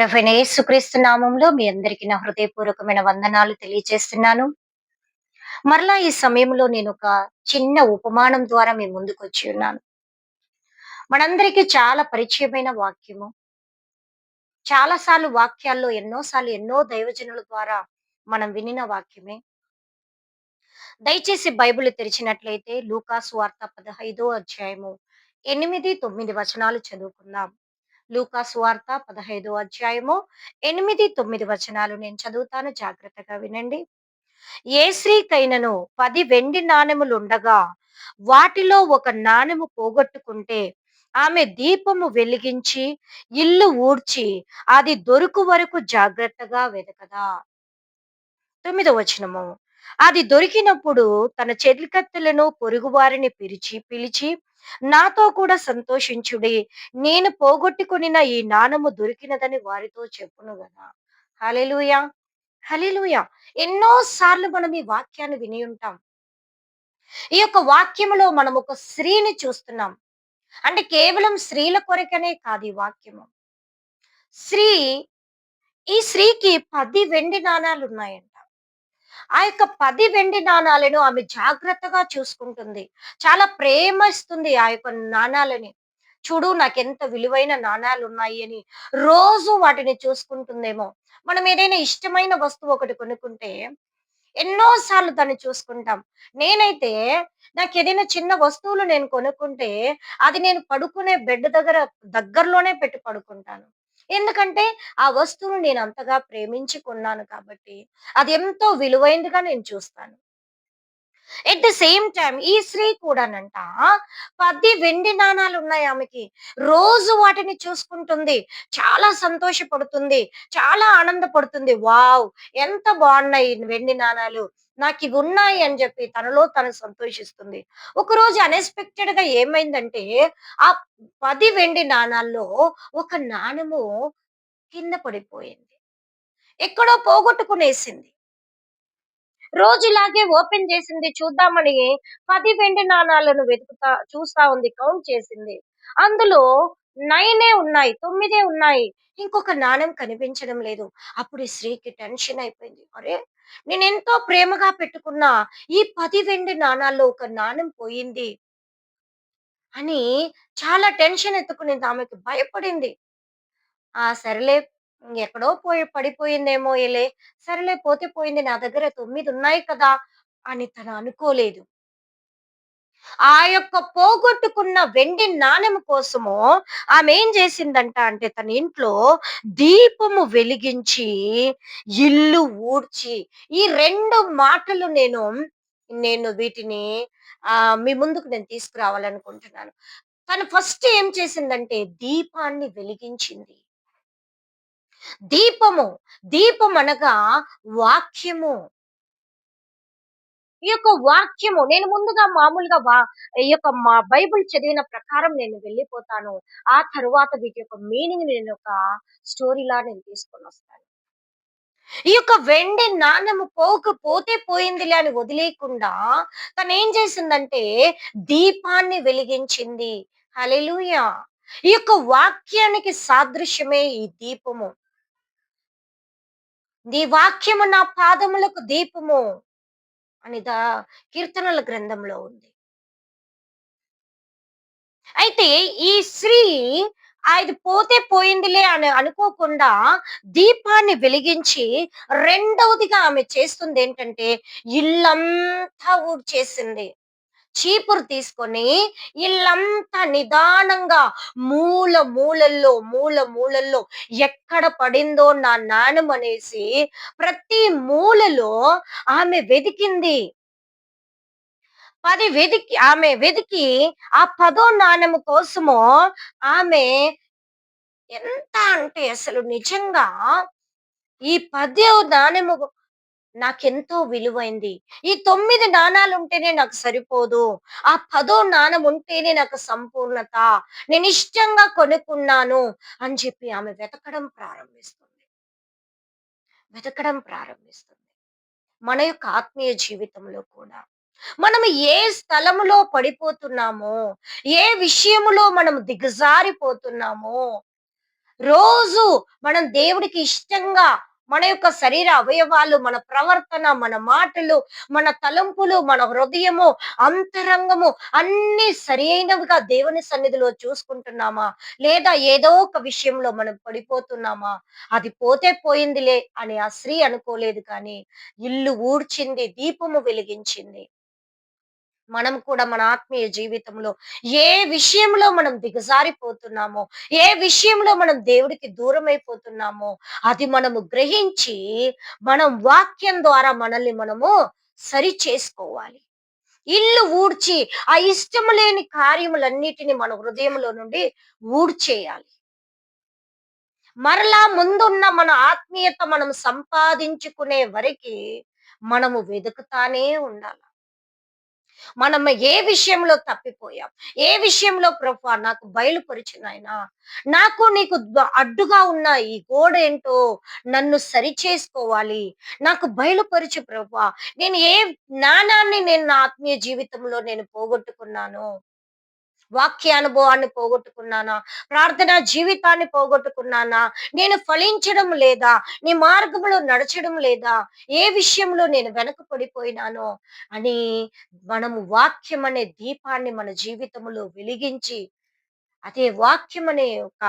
ప్రభువైన యేసుక్రీస్తు నామంలో మీ అందరికీ నా హృదయపూర్వకమైన వందనాలు తెలియజేస్తున్నాను. మరలా ఈ సమయంలో నేను ఒక చిన్న ఉపమానం ద్వారా మీ ముందుకు వచ్చి ఉన్నాను. మనందరికీ చాలా పరిచయమైన వాక్యము. చాలాసార్లు వాక్యాల్లో ఎన్నోసార్లు ఎన్నో దైవజనుల ద్వారా మనం వినిన వాక్యమే. దయచేసి బైబిల్ తెరిచినట్లయితే లూకాసు వార్త పదహైదో అధ్యాయము ఎనిమిది తొమ్మిది వచనాలు చదువుకుందాం. లూకాస్ వార్త పదహైదో అధ్యాయము ఎనిమిది తొమ్మిది వచనాలు నేను చదువుతాను. జాగ్రత్తగా వినండి. ఏ స్త్రీకైనను పది వెండి నాణెములు ఉండగా వాటిలో ఒక నాణెము పోగొట్టుకుంటే ఆమె దీపము వెలిగించి ఇల్లు ఊడ్చి అది దొరుకు వరకు జాగ్రత్తగా వెదకదా. తొమ్మిదో వచనము. అది దొరికినప్పుడు తన చెలికత్తెలను పొరుగువారిని పిలిచి పిలిచి నాతో కూడా సంతోషించుడి. నేను పోగొట్టుకునిన ఈ నాణము దొరికినదని వారితో చెప్పును కదా హలెలుయా హలెలుయా ఎన్నో సార్లు మనం ఈ వాక్యాన్ని విని ఉంటాం. ఈ యొక్క వాక్యములో మనం ఒక స్త్రీని చూస్తున్నాం. అంటే కేవలం స్త్రీల కొరకనే కాదు ఈ వాక్యము. స్త్రీ ఈ స్త్రీకి పది వెండి నాణాలు ఉన్నాయండి ఆ యొక్క పది వెండి నాణాలను ఆమె జాగ్రత్తగా చూసుకుంటుంది. చాలా ప్రేమ ఇస్తుంది ఆ యొక్క నాణాలని. చూడు నాకెంత విలువైన నాణాలు ఉన్నాయి అని రోజు వాటిని చూసుకుంటుందేమో. మనం ఏదైనా ఇష్టమైన వస్తువు ఒకటి కొనుక్కుంటే ఎన్నోసార్లు దాన్ని చూసుకుంటాం. నేనైతే నాకు ఏదైనా చిన్న వస్తువులు నేను కొనుక్కుంటే అది నేను పడుకునే బెడ్ దగ్గర దగ్గరలోనే పెట్టి పడుకుంటాను. ఎందుకంటే ఆ వస్తువును నేను అంతగా ప్రేమించుకున్నాను కాబట్టి అది ఎంతో విలువైనదిగా నేను చూస్తాను. ఎట్ ద సేమ్ టైం ఈ స్త్రీ కూడానంట పది వెండి నాణాలు ఉన్నాయి ఆమెకి. రోజు వాటిని చూసుకుంటుంది. చాలా సంతోషపడుతుంది. చాలా ఆనందపడుతుంది. వావ్! ఎంత బాగున్నాయి వెండి నాణాలు. నాకు ఇవి ఉన్నాయి అని చెప్పి తనలో తను సంతోషిస్తుంది. ఒకరోజు అన్ఎక్స్పెక్టెడ్గా ఏమైందంటే ఆ పది వెండి నాణాల్లో ఒక నాణము కింద పడిపోయింది. ఎక్కడో పోగొట్టుకునేసింది. రోజులాగే ఓపెన్ చేసింది చూద్దామని పది వెండి నాణాలను వెతుకుతా చూస్తా ఉంది కౌంట్ చేసింది. అందులో నైనే ఉన్నాయి తొమ్మిదే ఉన్నాయి. ఇంకొక నాణం కనిపించడం లేదు. అప్పుడు ఈ స్త్రీకి టెన్షన్ అయిపోయింది. అరే నేను ఎంతో ప్రేమగా పెట్టుకున్న ఈ పది వెండి నాణాల్లో ఒక నాణం పోయింది అని చాలా టెన్షన్ ఎత్తుకుని ఆమెకి భయపడింది. ఆ సరేలే ఎక్కడో పోయి పడిపోయిందేమో ఏలే సరేలే పోతే పోయింది నా దగ్గర తొమ్మిది ఉన్నాయి కదా అని తను అనుకోలేదు. ఆ యొక్క పోగొట్టుకున్న వెండి నాణెం కోసము ఆమె ఏం చేసిందంట అంటే తన ఇంట్లో దీపము వెలిగించి ఇల్లు ఊడ్చి ఈ రెండు మాటలు నేను నేను వీటిని ఆ మీ ముందుకు నేను తీసుకురావాలనుకుంటున్నాను. తను ఫస్ట్ ఏం చేసిందంటే దీపాన్ని వెలిగించింది. దీపము దీపం అనగా వాక్యము. ఈ యొక్క వాక్యము నేను ముందుగా మామూలుగా వా ఈ యొక్క మా బైబిల్ చదివిన ప్రకారం నేను వెళ్ళిపోతాను. ఆ తరువాత వీటి యొక్క మీనింగ్ నేను ఒక స్టోరీలా నేను తీసుకొని వస్తాను. ఈ యొక్క వెండి నాణ్యము పోకపోతే పోయిందిలే అని వదిలేయకుండా తను ఏం చేసిందంటే దీపాన్ని వెలిగించింది. హలెలుయా ఈ యొక్క వాక్యానికి సాదృశ్యమే ఈ దీపము. నీ వాక్యము నా పాదములకు దీపము. అని దా కీర్తనల గ్రంథంలో ఉంది. అయితే ఈ స్త్రీ అది పోతే పోయిందిలే అని అనుకోకుండా దీపాన్ని వెలిగించి రెండవదిగా ఆమె చేస్తుంది ఏంటంటే ఇల్లంతా ఊడ్చేసింది. చీపురు తీసుకొని ఇల్లంతా నిదానంగా మూల మూలల్లో మూల మూలల్లో ఎక్కడ పడిందో నా నాణం అనేసి ప్రతి మూలలో ఆమె వెతికింది. పది వెతికి ఆమె వెతికి ఆ పదో నాణెము కోసము ఆమె ఎంత అంటే అసలు నిజంగా ఈ పదో నాణెము నాకెంతో విలువైంది. ఈ తొమ్మిది నాణాలు ఉంటేనే నాకు సరిపోదు. ఆ పదో నాణం ఉంటేనే నాకు సంపూర్ణత. నేను ఇష్టంగా కొనుక్కున్నాను అని చెప్పి ఆమె వెతకడం ప్రారంభిస్తుంది. వెతకడం ప్రారంభిస్తుంది. మన యొక్క ఆత్మీయ జీవితంలో కూడా. మనం ఏ స్థలములో పడిపోతున్నామో ఏ విషయములో మనం దిగజారిపోతున్నామో రోజు మనం దేవుడికి ఇష్టంగా మన యొక్క శరీర అవయవాలు మన ప్రవర్తన మన మాటలు మన తలంపులు మన హృదయము అంతరంగము అన్ని సరి అయినవిగా దేవుని సన్నిధిలో చూసుకుంటున్నామా? లేదా ఏదో ఒక విషయంలో మనం పడిపోతున్నామా? అది పోతే పోయిందిలే అని ఆ స్త్రీ అనుకోలేదు కానీ ఇల్లు ఊడ్చింది దీపము వెలిగించింది. మనం కూడా మన ఆత్మీయ జీవితంలో ఏ విషయంలో మనం దిగజారిపోతున్నామో ఏ విషయంలో మనం దేవుడికి దూరం అయిపోతున్నామో అది మనము గ్రహించి మనం వాక్యం ద్వారా మనల్ని మనము సరి చేసుకోవాలి ఇల్లు ఊడ్చి ఆ ఇష్టము లేని కార్యములన్నిటిని మన హృదయంలో నుండి ఊడ్చేయాలి. మరలా ముందున్న మన ఆత్మీయత మనం సంపాదించుకునే వరకు మనము వెతుకుతానే ఉండాలి. మనం ఏ విషయంలో తప్పిపోయాం? ఏ విషయంలో ప్రభా నాకు బయలుపరిచిన ఆయన? నాకు నీకు అడ్డుగా ఉన్న ఈ గోడ ఏంటో నన్ను సరి చేసుకోవాలి నాకు బయలుపరిచు ప్రభా. నేను ఏ జ్ఞానాన్ని నేను నా ఆత్మీయ జీవితంలో నేను పోగొట్టుకున్నాను? వాక్య అనుభవాన్ని పోగొట్టుకున్నానా? ప్రార్థన జీవితాన్ని పోగొట్టుకున్నానా? నేను ఫలించడం లేదా? నీ మార్గంలో నడచడం లేదా? ఏ విషయంలో నేను వెనక పడిపోయినానో అని మనము వాక్యం అనే దీపాన్ని మన జీవితంలో వెలిగించి అదే వాక్యం అనే ఒక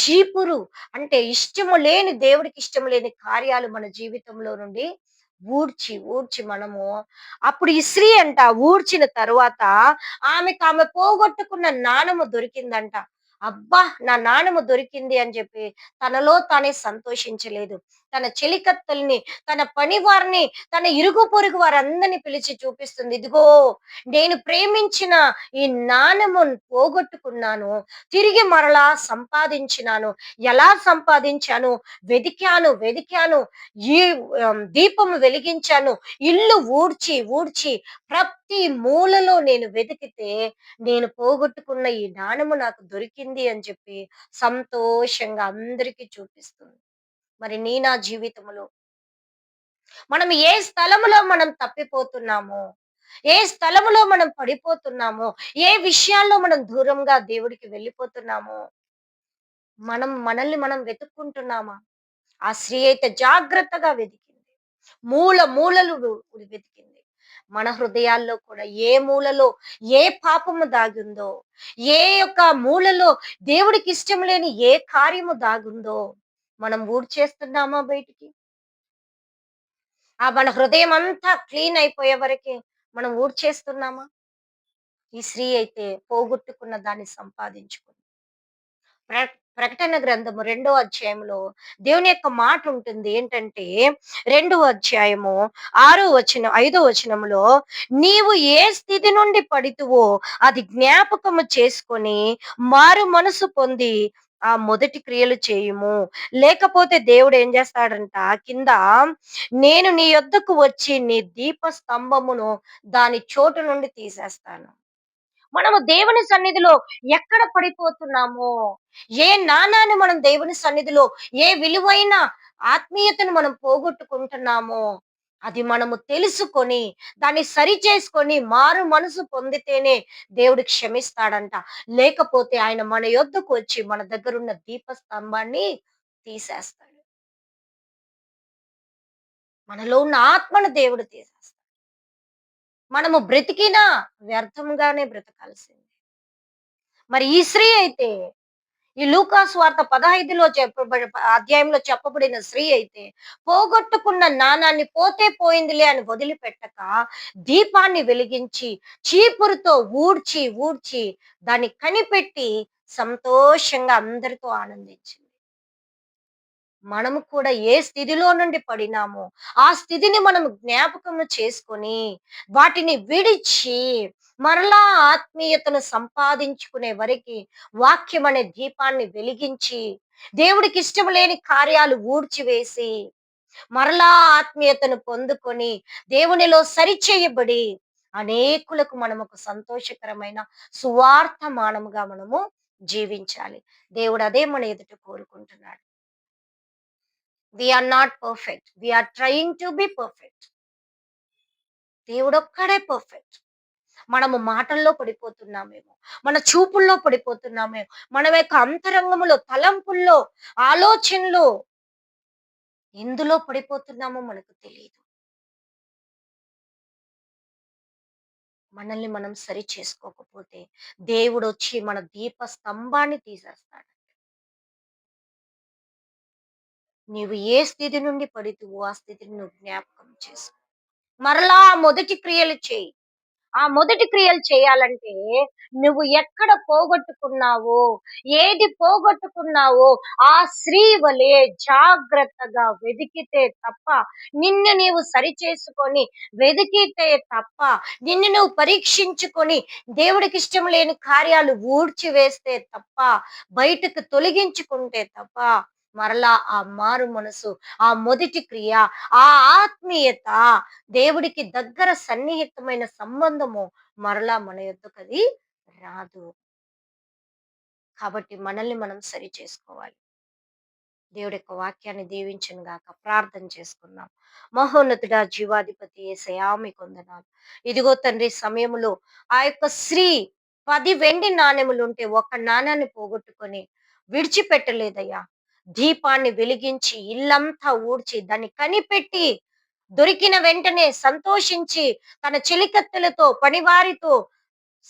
చీపురు అంటే ఇష్టము లేని దేవుడికి ఇష్టము లేని కార్యాలు మన జీవితంలో నుండి ఊడ్చి ఊడ్చి మనము అప్పుడు ఈ స్త్రీ అంట ఊడ్చిన తర్వాత ఆమెకు ఆమె పోగొట్టుకున్న నాణము దొరికిందంట. అబ్బా! నా నాణము దొరికింది అని చెప్పి తనలో తానే సంతోషించలేదు. తన చెలికత్తల్ని తన పని వారిని తన ఇరుగు పొరుగు వారందరిని పిలిచి చూపిస్తుంది. ఇదిగో నేను ప్రేమించిన ఈ నాణము పోగొట్టుకున్నాను తిరిగి మరలా సంపాదించినాను. ఎలా సంపాదించాను? వెదికాను వెదికాను ఈ దీపము వెలిగించాను. ఇల్లు ఊడ్చి ఊడ్చి ప్రతి మూలలో నేను వెతికితే నేను పోగొట్టుకున్న ఈ నాణము నాకు దొరికింది అని చెప్పి సంతోషంగా అందరికీ చూపిస్తుంది. మరి నీ నా జీవితంలో మనం ఏ స్థలములో మనం తప్పిపోతున్నామో? ఏ స్థలములో మనం పడిపోతున్నామో? ఏ విషయాల్లో మనం దూరంగా దేవుడికి వెళ్ళిపోతున్నామో? మనం మనల్ని మనం వెతుక్కుంటున్నామా? ఆ స్త్రీ అయితే జాగ్రత్తగా వెతికింది. మూల మూలలు వెతికింది. మన హృదయాల్లో కూడా ఏ మూలలో ఏ పాపము దాగుందో? ఏ యొక్క మూలలో దేవుడికి ఇష్టం లేని ఏ కార్యము దాగుందో? మనం ఊడ్చేస్తున్నామా బయటికి? ఆ మన హృదయం అంతా క్లీన్ అయిపోయే వరకే మనం ఊడ్చేస్తున్నామా? ఈ స్త్రీ అయితే పోగొట్టుకున్న దాన్ని సంపాదించుకుంది. ప్ర- ప్రకటన గ్రంథము రెండో అధ్యాయంలో దేవుని యొక్క మాట ఉంటుంది ఏంటంటే రెండో అధ్యాయము ఆరో వచనం ఐదో వచనములో నీవు ఏ స్థితి నుండి పడితువో అది జ్ఞాపకము చేసుకొని మారు మనసు పొంది ఆ మొదటి క్రియలు చేయుము. లేకపోతే దేవుడు ఏం చేస్తాడంట కింద నేను నీ యొద్దకు వచ్చి నీ దీప స్తంభమును దాని చోటు నుండి తీసేస్తాను. మనము దేవుని సన్నిధిలో ఎక్కడ పడిపోతున్నామో ఏ నాణాన్ని మనం దేవుని సన్నిధిలో ఏ విలువైన ఆత్మీయతను మనం పోగొట్టుకుంటున్నామో అది మనము తెలుసుకొని దాన్ని సరి చేసుకొని మారు మనసు పొందితేనే దేవుడు క్షమిస్తాడంట. లేకపోతే ఆయన మన యొద్దకు వచ్చి మన దగ్గర ఉన్న దీప స్తంభాన్ని తీసేస్తాడు. మనలో ఉన్న ఆత్మను దేవుడు తీసేస్తాడు. మనము బ్రతికినా వ్యర్థంగానే బ్రతకాల్సింది. మరి ఈ స్త్రీ అయితే ఈ లూకాస్ వార్త పదహైదులో చెప్పబడి అధ్యాయంలో చెప్పబడిన స్త్రీ అయితే పోగొట్టుకున్న నాణాన్ని పోతే పోయిందిలే అని వదిలిపెట్టక దీపాన్ని వెలిగించి చీపురుతో ఊడ్చి ఊడ్చి దాన్ని కనిపెట్టి సంతోషంగా అందరితో ఆనందించింది. మనము కూడా ఏ స్థితిలో నుండి పడినామో ఆ స్థితిని మనం జ్ఞాపకము చేసుకొని వాటిని విడిచి మరలా ఆత్మీయతను సంపాదించుకునే వరకు వాక్యం అనే దీపాన్ని వెలిగించి దేవుడికి ఇష్టం లేని కార్యాలు ఊడ్చివేసి మరలా ఆత్మీయతను పొందుకొని దేవునిలో సరిచేయబడి అనేకులకు మనం ఒక సంతోషకరమైన సువార్థమానముగా మనము జీవించాలి. దేవుడు అదే మన ఎదుట కోరుకుంటున్నాడు. We are not perfect we are trying to be perfect దేవుడు ఒక్కడే పర్ఫెక్ట్ మనము మాటల్లో పడిపోతున్నామేమో మన చూపుల్లో పడిపోతున్నామేమో మన యొక్క అంతరంగములో తలంపుల్లో ఆలోచనలో ఎందులో పడిపోతున్నామో మనకు తెలియదు మనల్ని మనం సరి చేసుకోకపోతే దేవుడు వచ్చి మన దీప స్తంభాన్ని తీసేస్తాడు. నీవు ఏ స్థితి నుండి పడితువో ఆ స్థితిని నువ్వు జ్ఞాపకం చేసు. మరలా ఆ మొదటి క్రియలు చేయి. ఆ మొదటి క్రియలు చేయాలంటే నువ్వు ఎక్కడ పోగొట్టుకున్నావో ఏది పోగొట్టుకున్నావో ఆ స్త్రీ వలె జాగ్రత్తగా వెతికితే తప్ప నిన్ను నీవు సరి చేసుకొని వెదికితే తప్ప నిన్ను నువ్వు పరీక్షించుకొని దేవుడికి ఇష్టం లేని కార్యాలు ఊడ్చివేస్తే తప్ప బయటకు తొలగించుకుంటే తప్ప మరలా ఆ మారు మనసు ఆ మొదటి క్రియ ఆ ఆత్మీయత దేవుడికి దగ్గర సన్నిహితమైన సంబంధము మరలా మన యొద్దకు అది రాదు. కాబట్టి మనల్ని మనం సరి చేసుకోవాలి. దేవుడి యొక్క వాక్యాన్ని దీవించను గాక ప్రార్థన చేసుకున్నాం మహోన్నతుడా జీవాధిపతి ఏసయా మీకు వందనాలు. ఇదిగో తండ్రి సమయములో ఆ యొక్క స్త్రీ పది వెండి నాణెములు ఉంటే ఒక నాణ్యాన్ని పోగొట్టుకొని విడిచిపెట్టలేదయ్యా. దీపాన్ని వెలిగించి ఇల్లంతా ఊడ్చి దాన్ని కనిపెట్టి దొరికిన వెంటనే సంతోషించి తన చెలికత్తెలతో పనివారితో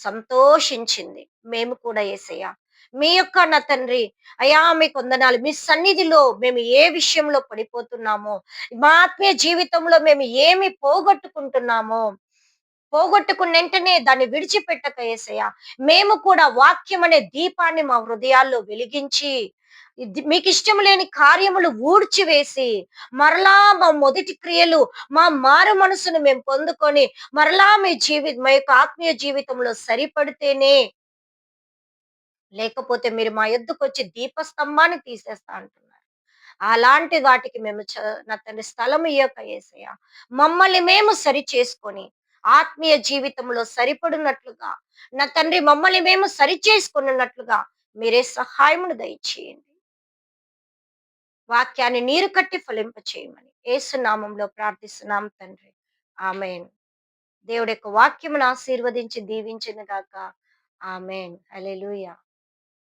సంతోషించింది. మేము కూడా ఏసయ్యా మీ యొక్క నా తండ్రి అయా మీ కొందనాలు మీ సన్నిధిలో మేము ఏ విషయంలో పడిపోతున్నామో మా ఆత్మీయ జీవితంలో మేము ఏమి పోగొట్టుకుంటున్నామో పోగొట్టుకున్న వెంటనే దాన్ని విడిచిపెట్టక ఏసయ్యా మేము కూడా వాక్యం అనే దీపాన్ని మా హృదయాల్లో వెలిగించి మీకు ఇష్టం లేని కార్యములు ఊడ్చివేసి మరలా మా మొదటి క్రియలు మా మారు మనసును మేము పొందుకొని మరలా మీ జీవిత మా యొక్క ఆత్మీయ జీవితంలో సరిపడితేనే లేకపోతే మీరు మా ఎద్దుకు వచ్చి దీపస్తంభాన్ని తీసేస్తా అంటున్నారు. అలాంటి వాటికి మేము నా తండ్రి స్థలం ఇయ్యక ఏసయ్య. మమ్మల్ని మేము సరి చేసుకొని ఆత్మీయ జీవితంలో సరిపడినట్లుగా నా తండ్రి మమ్మల్ని మేము సరి చేసుకున్నట్లుగా మీరే సహాయమును దయచేయండి. వాక్యాన్ని నీరు కట్టి ఫలింప చేయమని ఏసునామంలో ప్రార్థిస్తున్నాం తండ్రి. ఆమెన్. దేవుడి యొక్క వాక్యమును ఆశీర్వదించి దీవించిన గాక. ఆమెన్. హల్లెలూయా.